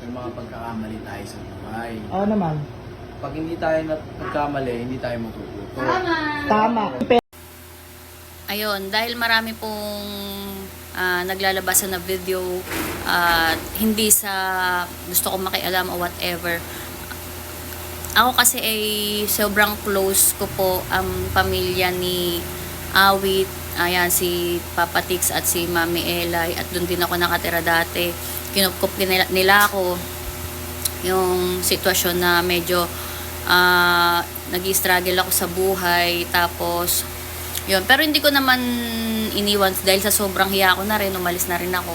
may mga pagkakamali tayo sa buhay. Oo naman. Pag hindi tayo nagkamali, hindi tayo matututo. Tama. Ayun, dahil marami pong ah, naglalabasan na video at hindi sa gusto kong makialam o whatever. Ako kasi ay sobrang close ko po ang pamilya ni Awit, ayan si Papa Tix at si Mami Elay at doon din ako nakatira dati. Kinupkup nila, nila ako. Yung sitwasyon na medyo ah nag-struggle ako sa buhay tapos yun. Pero hindi ko naman iniwan dahil sa sobrang hiya ko na rin umalis na rin ako.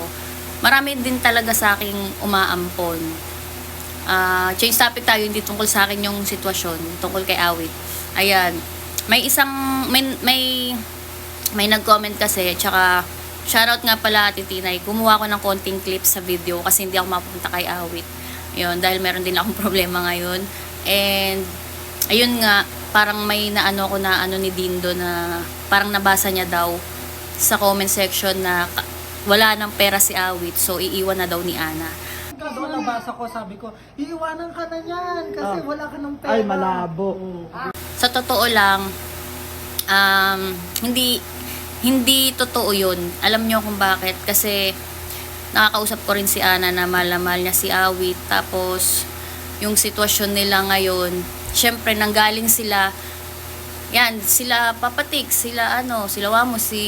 Marami din talaga sa aking umaampon. Ah, change topic tayo hindi tungkol sa akin yung sitwasyon tungkol kay Awit. Ayan. May isang may may, may nag-comment kasi tsaka shoutout nga pala Ate Tinay gumawa ko ng konting clip sa video kasi hindi ako mapunta kay Awit yun, dahil meron din akong problema ngayon. And, ayun nga, parang may naano ko na ano ni Dindo na parang nabasa niya daw sa comment section na wala nang pera si Awit, so iiwan na daw ni Ana. Doon nabasa ko, sabi ko, iiwanan ka na yan kasi Ah. wala ka ng pera. Ay, malabo. Sa totoo lang, um, hindi hindi totoo yun. Alam niyo kung bakit. Kasi, nakakausap ko rin si Ana na mahal niya si Awit. Tapos, yung sitwasyon nila ngayon, syempre, nanggaling sila, yan, sila Papatik, sila ano, sila Wamo, si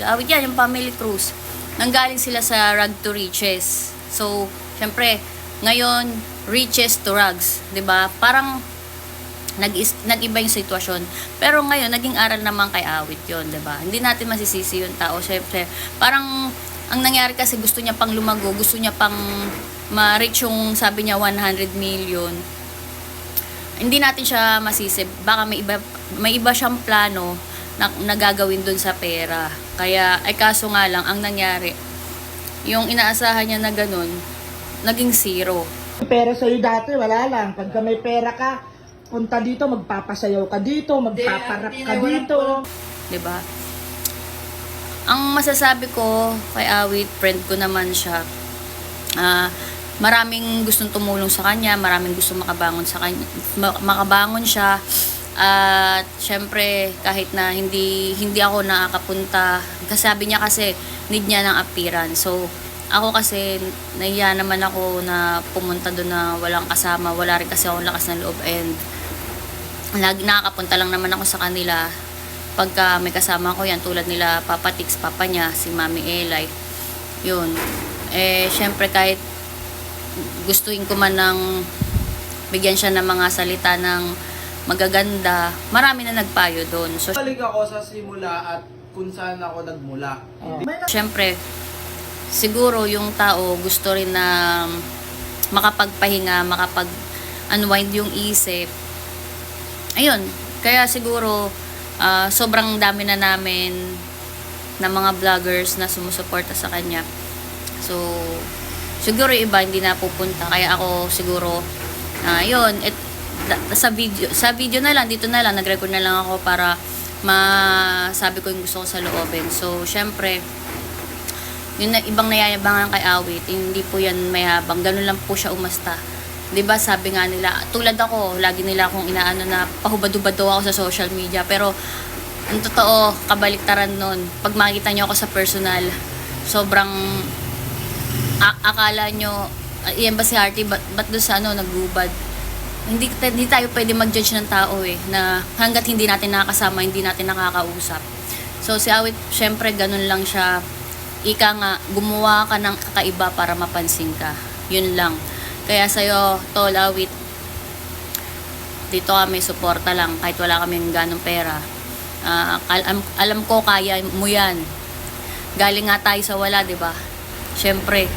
Awit yan, yung family cruise. Nanggaling sila sa rag to riches. So, syempre, ngayon, riches to rags, 'di ba? Parang nag nag-iba yung sitwasyon. Pero ngayon, naging aral naman kay Awit yon di ba? Hindi natin masisisi yung tao. Siyempre, parang ang nangyari kasi gusto niya pang lumago, gusto niya pang ma-reach yung sabi niya 100 million. Hindi natin siya masisi. Baka may iba, may iba siyang plano na nagagawin dun sa pera. Kaya, ay kaso nga lang, ang nangyari, yung inaasahan niya na ganun, naging zero. Pero sa'yo dati, wala lang. Pagka may pera ka, punta dito, magpapasayaw ka dito, magpaparap ka dito. 'di ba? Ang masasabi ko kay Awit, friend ko naman siya. Ah, maraming gustong tumulong sa kanya, maraming gustong makabangon sa kanya, ma- makabangon siya. At syempre, kahit na hindi hindi ako nakakapunta, kasi sabi niya kasi need niya ng appearance. So, ako kasi nahiya naman ako na pumunta doon na walang kasama, wala rin kasi akong lakas ng loob and lagi nakakapunta lang naman ako sa kanila. Pagka may kasama ko yan tulad nila Papa Tix, Papa niya, si Mami Elay yun. Eh syempre kahit gustuin ko man ng bigyan siya ng mga salita ng magaganda marami na nagpayo doon. So Balik ako sa simula at kung saan ako nagmula. syempre siguro yung tao gusto rin na makapagpahinga makapag unwind yung isip ayun, kaya siguro ah, sobrang dami na namin na mga vloggers na sumusuporta sa kanya. So, siguro iba hindi na pupunta. Kaya ako siguro, ah yun, da- sa video, sa video na lang, dito na lang, nag-record na lang ako para masabi ko yung gusto ko sa loobin. So, syempre, yung na, ibang nayayabangan kay Awit, hindi po yan mayabang. Ganun lang po siya umasta. 'Di ba sabi nga nila, tulad ako, lagi nila akong inaano na pahubad-hubad daw ako sa social media. Pero, ang totoo, kabaliktaran nun. Pag makita nyo ako sa personal, sobrang a- akala nyo, "Ah, yan ba si Harty, ba't, ba't doon sa ano, nagubad? Hindi, hindi tayo pwede mag-judge ng tao eh, na hanggat hindi natin nakakasama, hindi natin nakakausap. So si Awit, syempre ganun lang siya. Ika nga, gumawa ka ng kakaiba para mapansin ka. Yun lang. Kaya sa'yo, Tol Awit, dito kami suporta lang kahit wala kaming ganong pera. Ah, alam, alam ko kaya mo yan. Galing nga tayo sa wala, 'di ba? Syempre,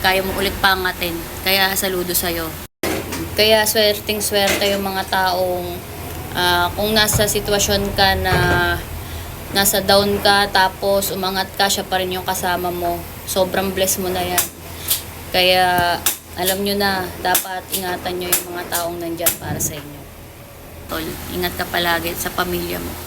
kaya mo ulit pangatin. Kaya saludo sa'yo. Kaya swerting swerte yung mga taong ah, kung nasa sitwasyon ka na nasa down ka tapos umangat ka siya pa rin yung kasama mo. Sobrang bless mo na yan. Kaya alam nyo na, dapat ingatan nyo yung mga taong nandyan para sa inyo. Tol, ingat ka palagi sa pamilya mo.